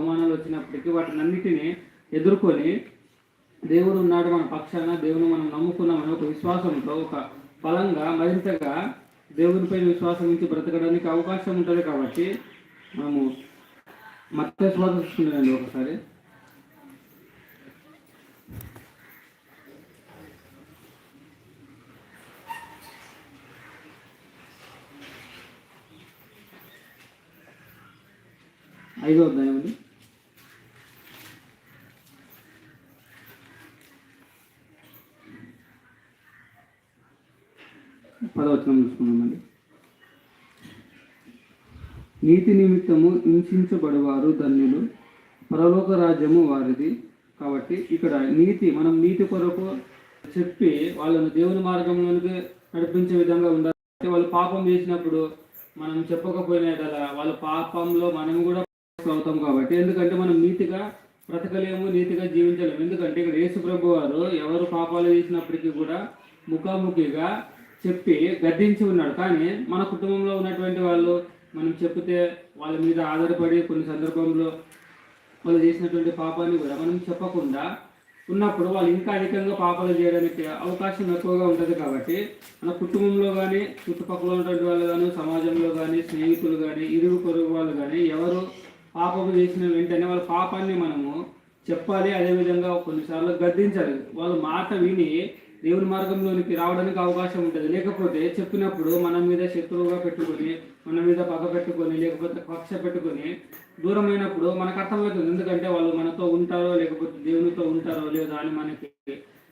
అవమానాలు వచ్చినప్పటికీ వాటిని అన్నిటినీ ఎదుర్కొని దేవుడు ఉన్నాడు మన పక్షాన దేవుని మనం నమ్ముకున్నామని ఒక విశ్వాసంతో ఒక బలంగా మరింతగా దేవునిపై విశ్వాసం నుంచి బ్రతకడానికి అవకాశం ఉంటుంది కాబట్టి మనము మత్త శ్వాస చూసుకునేదండి ఒకసారి. ఐదో అధ్యాయం పదవచనం చూసుకున్నామండి నీతి నిమిత్తము హింసించబడేవారు ధన్యులు పరలోక రాజ్యము వారిది. కాబట్టి ఇక్కడ నీతి మనం నీతి కొరకు చెప్పి వాళ్ళను దేవుని మార్గంలోనికి నడిపించే విధంగా ఉండాలి. వాళ్ళు పాపం చేసినప్పుడు మనం చెప్పకపోయినా కదా వాళ్ళ పాపంలో మనం కూడా అవుతాం కాబట్టి. ఎందుకంటే మనం నీతిగా బ్రతకలేము నీతిగా జీవించలేము. ఎందుకంటే ఇక్కడ యేసు ప్రభు వారు ఎవరు పాపాలు చేసినప్పటికీ కూడా ముఖాముఖిగా చెప్పి గద్దించి ఉన్నాడు. కానీ మన కుటుంబంలో ఉన్నటువంటి వాళ్ళు మనం చెప్తే వాళ్ళ మీద ఆధారపడి కొన్ని సందర్భంలో వాళ్ళు చేసినటువంటి పాపాన్ని కూడా మనం చెప్పకుండా ఉన్నప్పుడు వాళ్ళు ఇంకా అధికంగా పాపాలు చేయడానికి అవకాశం ఎక్కువగా ఉంటుంది కాబట్టి మన కుటుంబంలో కానీ చుట్టుపక్కల ఉన్నటువంటి వాళ్ళు కానీ సమాజంలో కానీ స్నేహితులు కానీ ఇరుగు పొరుగు వాళ్ళు కానీ ఎవరు పాపము చేసిన వెంటనే వాళ్ళ పాపాన్ని మనము చెప్పాలి. అదేవిధంగా కొన్నిసార్లు గద్దించాలి. వాళ్ళ మాట విని దేవుని మార్గంలోనికి రావడానికి అవకాశం ఉంటుంది. లేకపోతే చెప్పినప్పుడు మన మీద శత్రువుగా పెట్టుకొని మన మీద పగ పెట్టుకొని లేకపోతే కక్ష పెట్టుకొని దూరమైనప్పుడు మనకు అర్థమవుతుంది. ఎందుకంటే వాళ్ళు మనతో ఉంటారో లేకపోతే దేవునితో ఉంటారో లేదో అని మనకి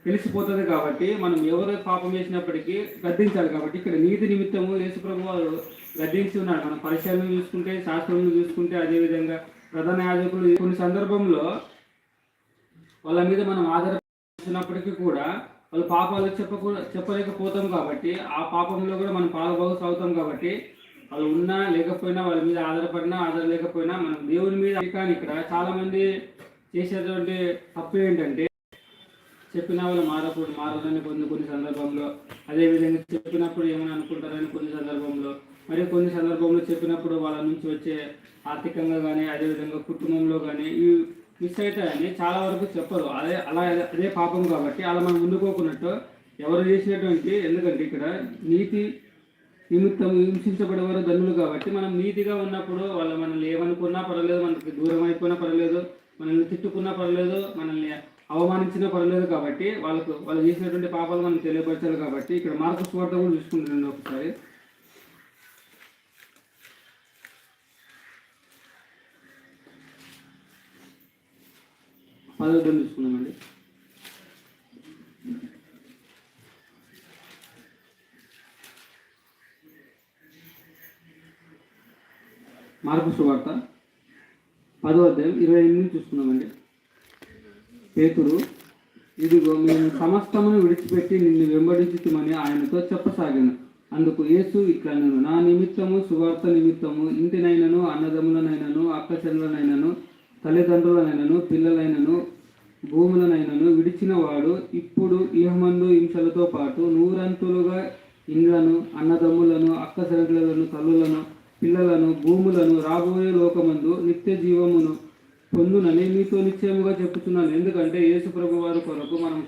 తెలిసిపోతుంది కాబట్టి మనం ఎవరు పాపం చేసినప్పటికీ గద్దించాలి కాబట్టి ఇక్కడ నీతి నిమిత్తము యేసుప్రభు వారు గద్దించి ఉన్నాడు మనం పరిశీలన చూసుకుంటే శాస్త్రంలో చూసుకుంటే అదేవిధంగా ప్రధాన యాజకులు కొన్ని సందర్భంలో వాళ్ళ మీద మనం ఆధారపడినప్పటికీ కూడా వాళ్ళు పాపాలు చెప్పకుండా చెప్పలేకపోతాం కాబట్టి ఆ పాపంలో కూడా మనం పాల్గొసు అవుతాం కాబట్టి వాళ్ళు ఉన్నా లేకపోయినా వాళ్ళ మీద ఆధారపడినా ఆధార లేకపోయినా మనం దేవుని మీద కానీ ఇక్కడ చాలామంది చేసేటువంటి తప్పు ఏంటంటే చెప్పిన వాళ్ళు మారకూడదు మారాలని కొన్ని కొన్ని సందర్భంలో. అదేవిధంగా చెప్పినప్పుడు ఏమని అనుకుంటారని కొన్ని సందర్భంలో. మరి కొన్ని సందర్భంలో చెప్పినప్పుడు వాళ్ళ నుంచి వచ్చే ఆర్థికంగా కానీ అదేవిధంగా కుటుంబంలో కానీ ఈ మిస్ అవుతాయని చాలా వరకు చెప్పరు. అదే అలా అదే పాపం కాబట్టి అలా మనం ముందుకోకున్నట్టు ఎవరు చేసినటువంటి ఎందుకంటే ఇక్కడ నీతి నిమిత్తం హింసించబడేవారు ధనులు కాబట్టి మనం నీతిగా ఉన్నప్పుడు వాళ్ళు మనల్ని ఏమనుకున్నా పర్వాలేదు మనకి దూరం అయిపోయినా పర్వాలేదు మనల్ని తిట్టుకున్నా పర్వాలేదు మనల్ని అవమానించినా పర్వాలేదు కాబట్టి వాళ్ళకు వాళ్ళు చేసినటువంటి పాపాలు మనం తెలియపరచాలి కాబట్టి ఇక్కడ మార్పు స్వార్థ కూడా చూసుకుంటున్నాను ఒకసారి. పదవద్దం చూసుకున్నామండి మార్పు సువార్త పదో అధ్యాయం ఇరవై ఎనిమిది చూసుకున్నామండి పేతురు ఇదిగో మేము సమస్తమును విడిచిపెట్టి నిన్ను వెంబడించుతామని ఆయనతో చెప్పసాగాను. అందుకు యేసు ఇట్లా నేను నా నిమిత్తము సువార్త నిమిత్తము ఇంటినైనను అన్నదమ్ములనైనను అక్క చెల్లెలనైనను తల్లిదండ్రులనైనను పిల్లలైనను భూములనైనను విడిచిన వాడు ఇప్పుడు ఇహమందు హింసలతో పాటు నూరంతులుగా ఇండ్లను అన్నదమ్ములను అక్క చెల్లెలను తల్లులను పిల్లలను భూములను రాబోయే లోకమందు నిత్య జీవమును పొందునని మీతో నిశ్చయముగా చెప్తున్నాను ఎందుకంటే యేసు ప్రభు వారి కొరకు మనం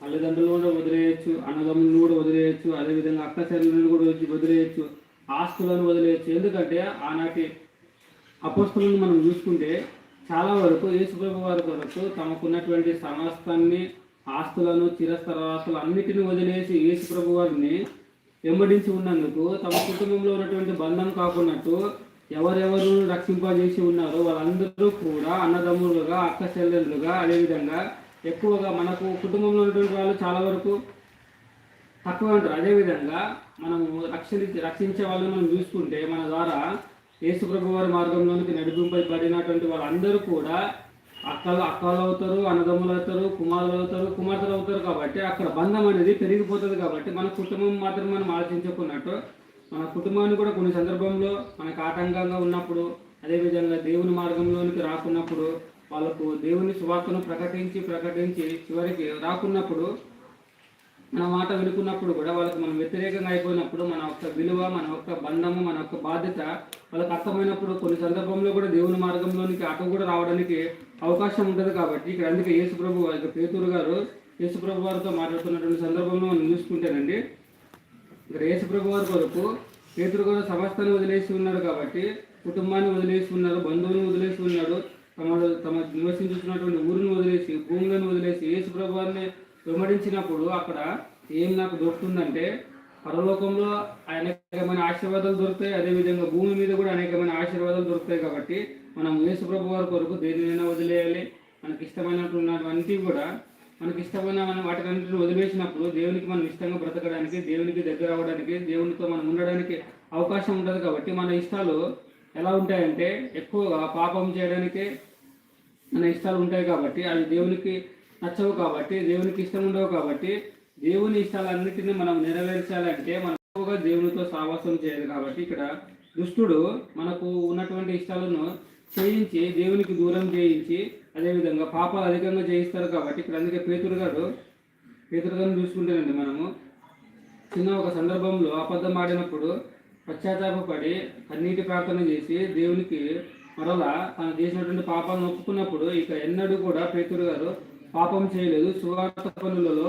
తల్లిదండ్రులు కూడా వదిలేయచ్చు అన్నదమ్ములను కూడా వదిలేయచ్చు అదేవిధంగా అక్క చెల్లెలను కూడా వచ్చి వదిలేయచ్చు ఆస్తులను వదిలేయచ్చు. ఎందుకంటే ఆనాటి అపోస్తులను మనం చూసుకుంటే చాలా వరకు యేసుప్రభు వారి కొరకు తమకున్నటువంటి సమస్తాన్ని ఆస్తులను చిరస్థర ఆస్తులు అన్నిటిని వదిలేసి యేసుప్రభు వారిని వెంబడించి ఉన్నందుకు తమ కుటుంబంలో ఉన్నటువంటి బంధం కాకున్నట్టు ఎవరెవరు రక్షింపజేసి ఉన్నారో వాళ్ళందరూ కూడా అన్నదమ్ములుగా అక్క చెల్లెళ్ళుగా అదేవిధంగా ఎక్కువగా మనకు కుటుంబంలో ఉన్నటువంటి వాళ్ళు చాలా వరకు తక్కువ ఉంటారు అదేవిధంగా మనము రక్షించి రక్షించే వాళ్ళని మనం చూసుకుంటే మన ద్వారా యేసుప్రభు వారి మార్గంలోనికి నడిపింపబడినటువంటి వాళ్ళందరూ కూడా అక్కలు అక్కలు అవుతారు అన్నదమ్ములు అవుతారు కుమారులు అవుతారు కుమార్తెలు అవుతారు కాబట్టి అక్కడ బంధం అనేది పెరిగిపోతుంది కాబట్టి మన కుటుంబం మాత్రం మనం ఆలోచించుకున్నట్టు మన కుటుంబాన్ని కూడా కొన్ని సందర్భంలో మనకు ఆటంకంగా ఉన్నప్పుడు అదేవిధంగా దేవుని మార్గంలోనికి రాకున్నప్పుడు వాళ్ళకు దేవుని సువార్తను ప్రకటించి ప్రకటించి చివరికి రాకున్నప్పుడు మన మాట వినుకున్నప్పుడు కూడా వాళ్ళకి మనం వ్యతిరేకంగా అయిపోయినప్పుడు మన యొక్క విలువ మన యొక్క బంధము మన యొక్క బాధ్యత వాళ్ళకి అర్థమైనప్పుడు కొన్ని సందర్భంలో కూడా దేవుని మార్గంలోనికి అటు కూడా రావడానికి అవకాశం ఉంటుంది కాబట్టి ఇక్కడ అందుకే యేసుప్రభు వారి పేతురు గారు యేసుప్రభు వారితో మాట్లాడుతున్నటువంటి సందర్భంలో మనం చూసుకుంటేనండి ఇక్కడ యేసుప్రభు వారి కొరకు పేతురు గారు సమస్తను వదిలేసి ఉన్నారు కాబట్టి కుటుంబాన్ని వదిలేసి ఉన్నారు బంధువులను వదిలేసి ఉన్నాడు తమ తమ నివసించుతున్నటువంటి ఊరిని వదిలేసి భూములను వదిలేసి యేసుప్రభు వారిని వెంబడించినప్పుడు అక్కడ ఏం నాకు దొరుకుతుందంటే పరలోకంలో అనేకమైన ఆశీర్వాదాలు దొరుకుతాయి. అదేవిధంగా భూమి మీద కూడా అనేకమైన ఆశీర్వాదాలు దొరుకుతాయి కాబట్టి మనం యేసుప్రభు వారి కొరకు దేనినైనా వదిలేయాలి. మనకి ఇష్టమైనటువంటి కూడా మనకి ఇష్టమైన మనం వాటికన్నింటిని వదిలేసినప్పుడు దేవునికి మనం ఇష్టంగా బ్రతకడానికి దేవునికి దగ్గర అవ్వడానికి దేవునితో మనం ఉండడానికి అవకాశం ఉంటుంది కాబట్టి మన ఇష్టాలు ఎలా ఉంటాయంటే ఎక్కువగా పాపం చేయడానికి మన ఇష్టాలు ఉంటాయి కాబట్టి అది దేవునికి నచ్చవు కాబట్టి దేవునికి ఇష్టం ఉండవు కాబట్టి దేవుని ఇష్టాలన్నిటిని మనం నెరవేర్చాలంటే మనం ఎక్కువగా దేవునితో సావాసం చేయాలి కాబట్టి ఇక్కడ దుష్టుడు మనకు ఉన్నటువంటి ఇష్టాలను చేయించి దేవునికి దూరం చేయించి అదేవిధంగా పాపాలు అధికంగా చేయిస్తారు కాబట్టి ఇక్కడ అందుకే పేతురు గారు పేతురు గారిని చూసుకుంటేనండి మనము చిన్న ఒక సందర్భంలో అబద్ధం ఆడినప్పుడు పశ్చాత్తాపడి కన్నీటి ప్రార్థన చేసి దేవునికి మరలా తను చేసినటువంటి పాపాలను ఒప్పుకున్నప్పుడు ఇక ఎన్నడూ కూడా పేతురు గారు పాపం చేయలేదు. సువార్త పనులలో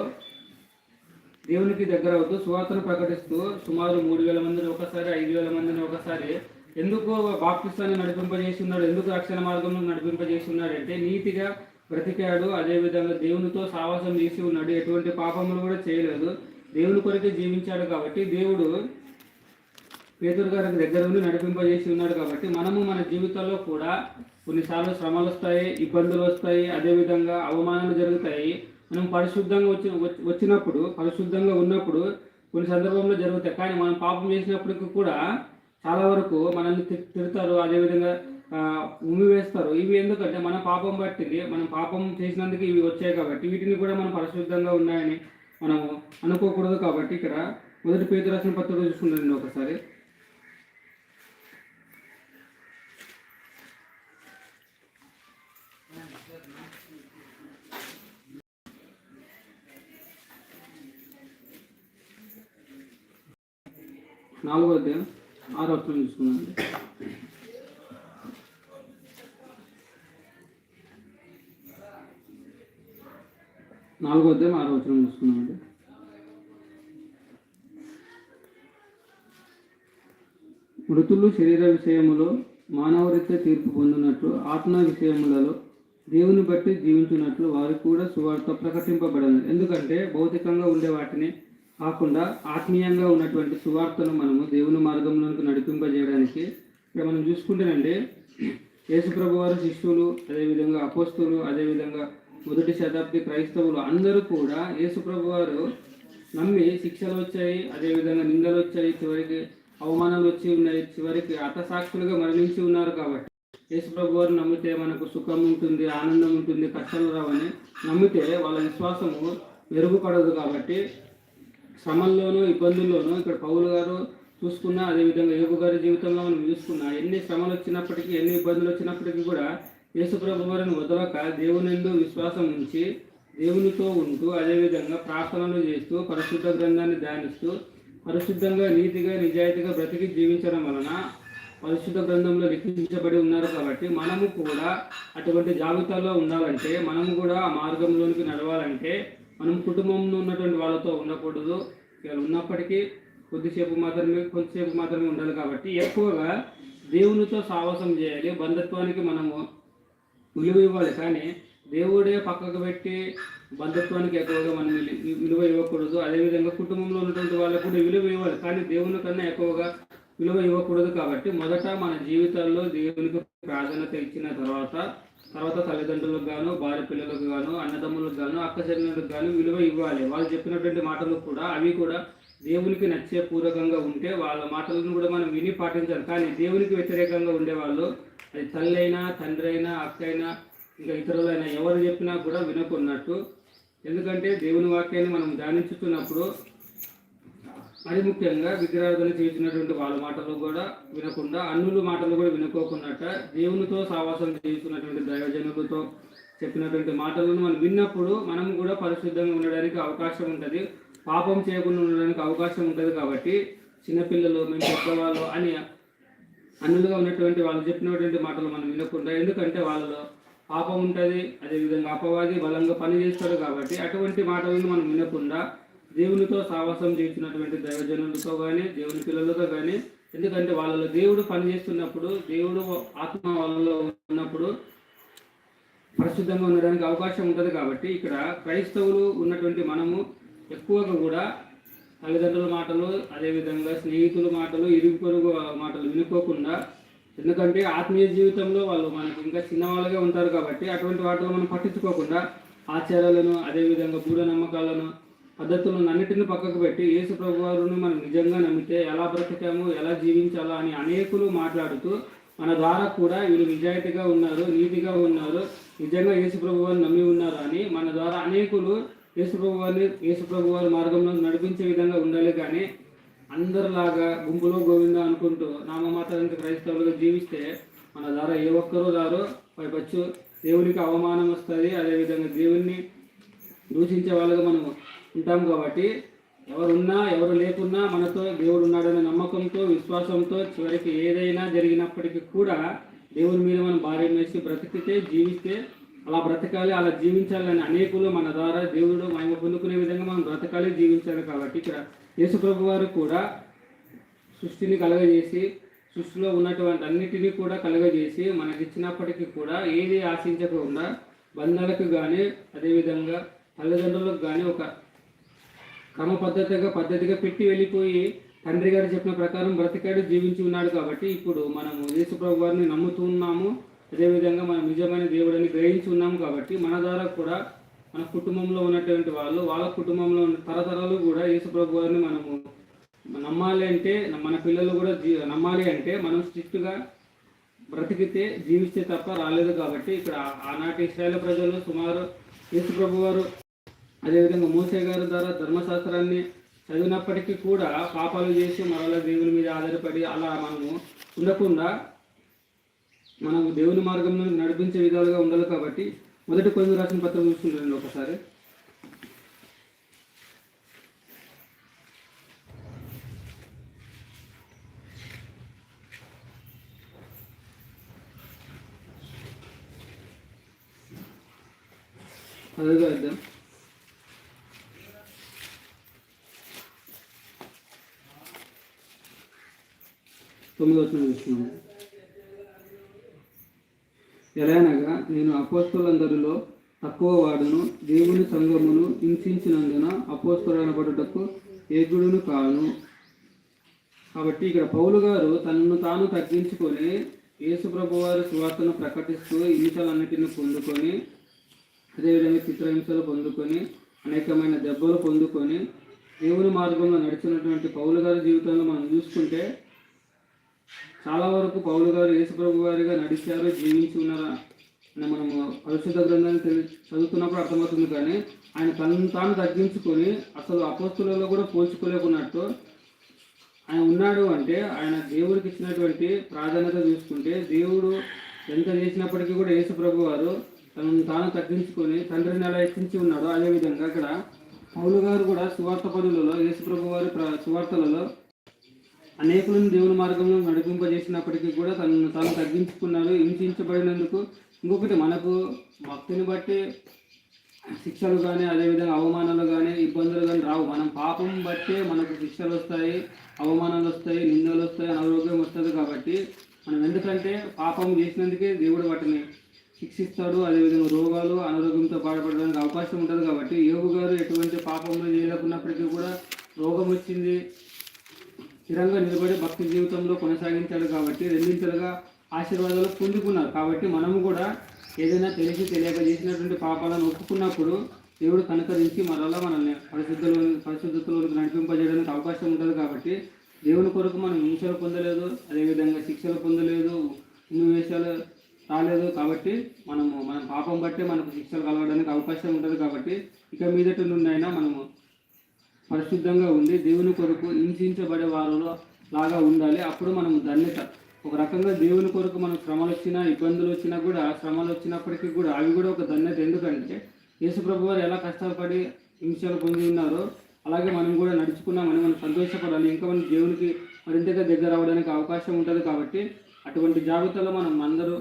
దేవునికి దగ్గర అవుతూ సువార్తను ప్రకటిస్తూ సుమారు మూడు వేల మందిని ఒకసారి ఐదు వేల మందిని ఒకసారి ఎందుకు బాప్తిస్తాన్ని నడిపింపజేసి ఉన్నాడు ఎందుకు రక్షణ మార్గంలో నడిపింపజేసి నీతిగా బ్రతికాడు. అదేవిధంగా దేవునితో సావాసం చేసి ఉన్నాడు. ఎటువంటి పాపములు కూడా చేయలేదు. దేవుని కొరకే జీవించాడు కాబట్టి దేవుడు పేదూరు గారికి దగ్గర ఉండి నడిపింపజేసి ఉన్నాడు కాబట్టి మనము మన జీవితంలో కూడా కొన్నిసార్లు శ్రమలు వస్తాయి ఇబ్బందులు వస్తాయి అదేవిధంగా అవమానాలు జరుగుతాయి. మనం పరిశుద్ధంగా వచ్చి వచ్చి- వచ్చినప్పుడు పరిశుద్ధంగా ఉన్నప్పుడు కొన్ని సందర్భంలో జరుగుతాయి. కానీ మనం పాపం చేసినప్పటికీ కూడా చాలా వరకు మనల్ని తిడతారు అదేవిధంగా ఉమ్మి వేస్తారు. ఇవి ఎందుకంటే మన పాపం బట్టింది మనం పాపం చేసినందుకు ఇవి వచ్చాయి కాబట్టి వీటిని కూడా మనం పరిశుద్ధంగా ఉన్నాయని మనము అనుకోకూడదు కాబట్టి ఇక్కడ మొదటి పేద రాసిన పత్రిక చూసుకుంటానండి ఒకసారి. నాలుగో అధ్యాయం ఆరో వచనం చూసుకుందండి నాలుగో అధ్యాయం ఆరో వచనం చూసుకున్నామండి మృతులు శరీర విషయములో మానవరీత్యా తీర్పు పొందినట్లు ఆత్మ విషయములలో దేవుని బట్టి జీవించినట్లు వారు కూడా సువార్త ప్రకటింపబడను. ఎందుకంటే భౌతికంగా ఉండే వాటిని కాకుండా ఆత్మీయంగా ఉన్నటువంటి సువార్తను మనము దేవుని మార్గంలోకి నడిపింపజేయడానికి ఇక్కడ మనం చూసుకుంటేనండి యేసుప్రభు వారు శిష్యులు అదేవిధంగా అపోస్తులు అదేవిధంగా మొదటి శతాబ్ది క్రైస్తవులు అందరూ కూడా యేసుప్రభు వారు నమ్మి శిక్షలు వచ్చాయి అదేవిధంగా నిందలు వచ్చాయి చివరికి అవమానాలు వచ్చి ఉన్నాయి చివరికి అతసాక్షులుగా మరణించి ఉన్నారు కాబట్టి. యేసుప్రభు వారు నమ్మితే మనకు సుఖం ఉంటుంది ఆనందం ఉంటుంది కష్టాలు రావని నమ్మితే వాళ్ళ విశ్వాసము మెరుగుపడదు కాబట్టి శ్రమల్లోనూ ఇబ్బందుల్లోనూ ఇక్కడ పౌలు గారు చూసుకున్నా అదేవిధంగా యోగు గారి జీవితంలో మనం చూసుకున్నా ఎన్ని శ్రమలు వచ్చినప్పటికీ ఎన్ని ఇబ్బందులు వచ్చినప్పటికీ కూడా యేసుప్రభు వారిని వదలక దేవునిందు విశ్వాసం ఉంచి దేవునితో ఉంటూ అదేవిధంగా ప్రార్థనలు చేస్తూ పరిశుద్ధ గ్రంథాన్ని ధ్యానిస్తూ పరిశుద్ధంగా నీతిగా నిజాయితీగా బ్రతికి జీవించడం వలన పరిశుద్ధ గ్రంథంలో లిఖించబడి ఉన్నారు కాబట్టి మనము కూడా అటువంటి జాబితాలో ఉండాలంటే మనము కూడా ఆ మార్గంలోనికి నడవాలంటే మనం కుటుంబంలో ఉన్నటువంటి వాళ్ళతో ఉండకూడదు. ఇక ఉన్నప్పటికీ కొద్దిసేపు మాత్రమే కొద్దిసేపు మాత్రమే ఉండాలి కాబట్టి ఎక్కువగా దేవునితో సావాసం చేయాలి. బంధుత్వానికి మనము విలువ ఇవ్వాలి. కానీ దేవుడే పక్కకు పెట్టి బంధుత్వానికి ఎక్కువగా మనం విలువ ఇవ్వకూడదు. అదేవిధంగా కుటుంబంలో ఉన్నటువంటి వాళ్ళకు కూడా విలువ ఇవ్వాలి. కానీ దేవుని కన్నా ఎక్కువగా విలువ ఇవ్వకూడదు కాబట్టి మొదట మన జీవితాల్లో దేవునికి ప్రాధాన్యత ఇచ్చిన తర్వాత తర్వాత తల్లిదండ్రులకు గాను భార్య పిల్లలకు గాను అన్నదమ్ములకు గాను అక్క చెల్లెలకు గాను విలువ ఇవ్వాలి. వాళ్ళు చెప్పినటువంటి మాటలు కూడా అవి కూడా దేవునికి నచ్చే పూర్వకంగా ఉంటే వాళ్ళ మాటలను కూడా మనం విని పాటించాలి. కానీ దేవునికి వ్యతిరేకంగా ఉండేవాళ్ళు అది తల్లి అయినా తండ్రి అయినా అక్క అయినా ఇంకా ఇతరులైనా ఎవరు చెప్పినా కూడా వినకున్నట్టు. ఎందుకంటే దేవుని వాక్యాన్ని మనం ధ్యానించుతున్నప్పుడు మరి ముఖ్యంగా విగ్రహారాధన చేసినటువంటి వాళ్ళ మాటలు కూడా వినకుండా అన్నుల మాటలు కూడా వినుకోకున్నట్ట దేవునితో సావాసం చేస్తున్నటువంటి దైవజనులతో చెప్పినటువంటి మాటలను మనం విన్నప్పుడు మనం కూడా పరిశుద్ధంగా ఉండడానికి అవకాశం ఉంటుంది. పాపం చేయకుండా ఉండడానికి అవకాశం ఉంటుంది కాబట్టి చిన్నపిల్లలు మేము పెద్దవాళ్ళు అని అన్నులుగా ఉన్నటువంటి వాళ్ళు చెప్పినటువంటి మాటలు మనం వినకుండా ఎందుకంటే వాళ్ళలో పాపం ఉంటుంది అదేవిధంగా అపవాది బలంగా పనిచేస్తాడు కాబట్టి అటువంటి మాటలను మనం వినకుండా దేవునితో సావాసం చేసినటువంటి దైవజనులతో కానీ దేవుని పిల్లలతో కానీ ఎందుకంటే వాళ్ళలో దేవుడు పని చేస్తున్నప్పుడు దేవుడు ఆత్మ వాళ్ళలో ఉన్నప్పుడు పరిశుద్ధంగా ఉండడానికి అవకాశం ఉంటుంది కాబట్టి ఇక్కడ క్రైస్తవులు ఉన్నటువంటి మనము ఎక్కువగా కూడా తల్లిదండ్రుల మాటలు అదేవిధంగా స్నేహితుల మాటలు ఇరుగు పొరుగు మాటలు వినుకోకుండా ఎందుకంటే ఆత్మీయ జీవితంలో వాళ్ళు మనకు ఇంకా చిన్నవాళ్ళుగా ఉంటారు కాబట్టి అటువంటి వాటిలో మనం పట్టించుకోకుండా ఆచారాలను అదేవిధంగా మూఢ నమ్మకాలను పద్ధతులను అన్నిటిని పక్కకు పెట్టి యేసు ప్రభు వారిని మనం నిజంగా నమ్మితే ఎలా బ్రతికాము ఎలా జీవించాలా అని అనేకులు మాట్లాడుతూ మన ద్వారా కూడా వీళ్ళు నిజాయితీగా ఉన్నారు నీతిగా ఉన్నారు నిజంగా యేసు ప్రభు వారిని నమ్మి ఉన్నారు అని మన ద్వారా అనేకులు యేసు ప్రభు వారిని యేసు ప్రభు వారి మార్గంలో నడిపించే విధంగా ఉండాలి కానీ అందరిలాగా గుంపులో గోవింద అనుకుంటూ నామమాత్రానికి క్రైస్తవులుగా జీవిస్తే మన ద్వారా ఏ ఒక్కరూ రారు. పైపచ్చు దేవునికి అవమానం వస్తుంది. అదేవిధంగా దేవుణ్ణి దూషించే వాళ్ళగా మనము ఉంటాం కాబట్టి ఎవరున్నా ఎవరు లేకున్నా మనతో దేవుడు ఉన్నాడనే నమ్మకంతో విశ్వాసంతో చివరికి ఏదైనా జరిగినప్పటికీ కూడా దేవుని మీద మనం భార్యం వేసి బ్రతికితే జీవిస్తే అలా బ్రతకాలి అలా జీవించాలని అనేకులు మన ద్వారా దేవుడు మహిమ పొందుకునే విధంగా మనం బ్రతకాలి జీవించాలి కాబట్టి ఇక్కడ యేసుప్రభు వారు కూడా సృష్టిని కలగజేసి సృష్టిలో ఉన్నటువంటి అన్నిటినీ కూడా కలగజేసి మనకి ఇచ్చినప్పటికీ కూడా ఏది ఆశించకుండా బంధాలకు కానీ అదేవిధంగా తల్లిదండ్రులకు కానీ ఒక క్రమ పద్ధతిగా పద్ధతిగా పెట్టి వెళ్ళిపోయి తండ్రి గారు చెప్పిన ప్రకారం బ్రతికాడు జీవించి ఉన్నాడు కాబట్టి ఇప్పుడు మనము యేసుప్రభు వారిని నమ్ముతున్నాము అదేవిధంగా మనం నిజమైన దేవుడిని గ్రహించి ఉన్నాము కాబట్టి మన ద్వారా కూడా మన కుటుంబంలో ఉన్నటువంటి వాళ్ళు వాళ్ళ కుటుంబంలో ఉన్న తరతరాలు కూడా యేసుప్రభు వారిని మనము నమ్మాలి అంటే మన పిల్లలు కూడా జీ నమ్మాలి అంటే మనం స్ట్రిక్ట్గా బ్రతికితే జీవిస్తే తప్ప రాలేదు కాబట్టి ఇక్కడ ఆనాటి ఇస్రాయేల్ ప్రజలు సుమారు యేసుప్రభు వారు అదేవిధంగా మోసే గారి ద్వారా ధర్మశాస్త్రాన్ని చదివినప్పటికీ కూడా పాపాలు చేసి మరలా దేవుని మీద ఆధారపడి అలా మనము ఉండకుండా మనము దేవుని మార్గంలో నడిపించే విధాలుగా ఉండాలి కాబట్టి మొదటి కొన్ని రాసిన పత్రం చూసుకుంటాను ఒకసారి. అదే అర్థం తొమ్మిది వచ్చిన చూస్తున్నాము ఎలానగా నేను అపోస్తులందరిలో తక్కువ వాడును దేవుని సంఘమును హింసించినందున అపోస్తులనబడుటకు ఏగుడును కాను. కాబట్టి ఇక్కడ పౌలు గారు తనను తాను తగ్గించుకొని యేసుప్రభు వారి సువార్తను ప్రకటిస్తూ హింసలన్నిటిని పొందుకొని అదేవిధంగా చిత్రహింసలు పొందుకొని అనేకమైన దెబ్బలు పొందుకొని దేవుని మార్గంలో నడిచినటువంటి పౌలు గారి జీవితంలో మనం చూసుకుంటే చాలా వరకు పౌలు గారు యేసుప్రభు గారిగా నడిచారు జీవించి ఉన్నారా అని మనము పరిశుద్ధ గ్రంథాన్ని తెలి చదువుతున్నప్పుడు అర్థమవుతుంది కానీ ఆయన తనను తాను తగ్గించుకొని అసలు అపోస్తులలో కూడా పోల్చుకోలేకున్నట్టు ఆయన ఉన్నాడు అంటే ఆయన దేవుడికి ఇచ్చినటువంటి ప్రాధాన్యత చూసుకుంటే దేవుడు ఎంత చేసినప్పటికీ కూడా యేసు ప్రభు వారు తనను తాను తగ్గించుకొని తండ్రిని ఎలా హెచ్చించి ఉన్నాడో. అదేవిధంగా ఇక్కడ పౌలు గారు కూడా సువార్త పనులలో యేసు ప్రభు వారి ప్ర- సువార్తలలో అనేకులను దేవుని మార్గంలో నడిపింపజేసినప్పటికీ కూడా తనను తాను తగ్గించుకున్నాడు హింసించబడినందుకు. ఇంకొకటి మనకు భక్తిని బట్టి శిక్షలు కానీ అదేవిధంగా అవమానాలు కానీ ఇబ్బందులు కానీ రావు. మనం పాపం బట్టే మనకు శిక్షలు వస్తాయి అవమానాలు వస్తాయి నిందలు వస్తాయి అనారోగ్యం వస్తుంది కాబట్టి మనం ఎందుకంటే పాపం చేసినందుకే దేవుడు వాటిని శిక్షిస్తాడు. అదేవిధంగా రోగాలు అనారోగ్యంతో బాధపడడానికి అవకాశం ఉంటుంది కాబట్టి యోగు గారు ఎటువంటి పాపంలో చేయలేకున్నప్పటికీ కూడా రోగం వచ్చింది. స్థిరంగా నిలబడి భక్తి జీవితంలో కొనసాగించాడు కాబట్టి రెండింతలుగా ఆశీర్వాదాలు పొందుకున్నారు. కాబట్టి మనము కూడా ఏదైనా తెలిసి తెలియక చేసినటువంటి పాపాలను ఒప్పుకున్నప్పుడు దేవుడు కనుకరించి మరలా మనల్ని పరిశుద్ధలో పరిశుద్ధతలోకి నడిపింపజేయడానికి అవకాశం ఉంటుంది కాబట్టి దేవుని కొరకు మనం హింసలు పొందలేదు అదేవిధంగా శిక్షలు పొందలేదు వేషాలు రాలేదు కాబట్టి మనము మన పాపం బట్టే మనకు శిక్షలు కలగడానికి అవకాశం ఉంటుంది కాబట్టి ఇక మీదటి నుండి అయినా మనము పరిశుద్ధంగా ఉండి దేవుని కొరకు హింసించబడే వారిలో లాగా ఉండాలి. అప్పుడు మనం ధన్యత. ఒక రకంగా దేవుని కొరకు మనకు శ్రమలు వచ్చినా ఇబ్బందులు వచ్చినా కూడా శ్రమలు వచ్చినప్పటికీ కూడా అవి కూడా ఒక ధన్యత. ఎందుకంటే యేసుప్రభు వారు ఎలా కష్టపడి హింసలు పొంది ఉన్నారో అలాగే మనం కూడా నడుచుకున్నామని మనం సంతోషపడాలి. ఇంకా మనం దేవునికి మరింతగా దగ్గర అవడానికి అవకాశం ఉంటుంది కాబట్టి అటువంటి జాబితాలో మనం అందరూ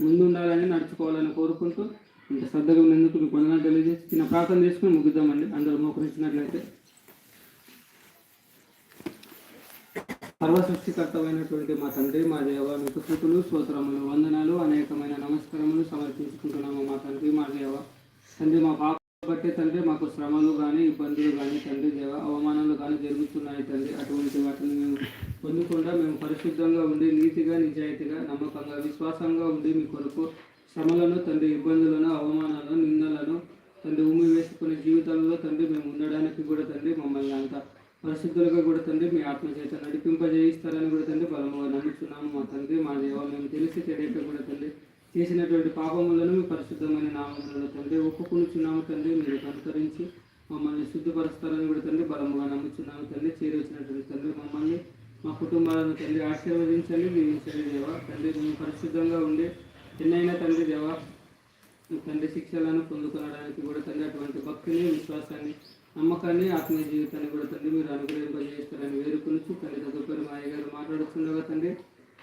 ముందుండాలని నడుచుకోవాలని కోరుకుంటూ ఇంత శ్రద్ధగా ఉన్నందుకు మీకు వందనాలు తెలియజేసి చిన్న ప్రార్థన చేసుకుని ముగిద్దామండి. అందరూ మోకరించినట్లయితే. సర్వ సృష్టికర్తమైనటువంటి మా తండ్రి మా దేవ మీకు స్థుతులు స్తోత్రములు వందనాలు అనేకమైన నమస్కారములు సమర్పించుకుంటున్నాము మా తండ్రి మా దేవ. తండ్రి మా పాప బట్టి తండ్రి మాకు శ్రమలు కానీ ఇబ్బందులు కానీ తండ్రి దేవ. అవమానాలు కానీ జరుగుతున్నాయి తండ్రి. అటువంటి వాటిని మేము పొందకుండా మేము పరిశుద్ధంగా ఉండి నీతిగా నిజాయితీగా నమ్మకంగా విశ్వాసంగా ఉండి మీ కొరకు శ్రమలను తండ్రి ఇబ్బందులను అవమానాలను నిందలను తండ్రి ఉమ్మి వేసుకునే జీవితాలలో తండ్రి మేము ఉండడానికి కూడా తండ్రి మమ్మల్ని అంత పరిశుద్ధులుగా కూడా తండ్రి మీ ఆత్మచేత నడిపింపజేయిస్తారని కూడా తండ్రి బలముగా నమ్ముతున్నాము మా తండ్రి మా దేవ మేము తెలిసి తెలియక కూడా తండ్రి చేసినటువంటి పాపములను మీ పరిశుద్ధమైన నామములలో తండ్రి ఒప్పుకునిచున్నాము తండ్రి. మీరు కనుకరించి మమ్మల్ని శుద్ధపరుస్తారని కూడా తండ్రి బలముగా నమ్ముచున్నాము తండ్రి. చేరి వచ్చినటువంటి తండ్రి మమ్మల్ని మా కుటుంబాలను తండ్రి ఆశీర్వదించండి దీవించండి దేవ. తండ్రి మేము పరిశుద్ధంగా ఉండే ఎన్నైనా తండ్రి దేవ తండ్రి శిక్షలను పొందుకొనడానికి కూడా తండ్రి అటువంటి భక్తిని విశ్వాసాన్ని నమ్మకాన్ని ఆత్మీయ జీవితాన్ని కూడా తండ్రి మీరు అనుగ్రహింపజేస్తారని వేరుకొనుచు తండ్రి తదుపరి మా అయ్యగారు మాట్లాడుతుండగా తండ్రి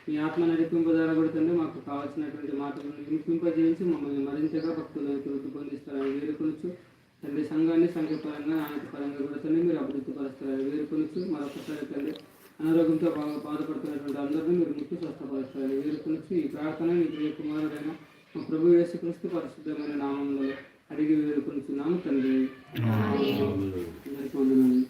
మీ ఆత్మ నడిపింపు ద్వారా కూడా తండ్రి మాకు కావాల్సినటువంటి మాటలను వినిపింపజేయించి మమ్మల్ని మరింతగా భక్తులకు వృద్ధి పొందిస్తారని వేరుకొనుచు తండ్రి సంఘాన్ని సంఖ్యపరంగా నాణ్యతపరంగా కూడా తండ్రి మీరు అభివృద్ధి పరుస్తారని వేరుకొనుచు మరొకసారి తండ్రి అనారోగ్యంతో బాగా బాధపడుతున్నటువంటి అందరినీ మీరు ముక్తి స్వస్థపరుస్తారని వేరుకొనుచు ఈ ప్రార్థన మీ ప్రియ కుమారుడైన మా ప్రభు యేసుక్రీస్తు పరిశుద్ధమైన నామంలో అడిగి వేడుకొనుచున్నాము తండ్రి. అందరికీ వందనాలు.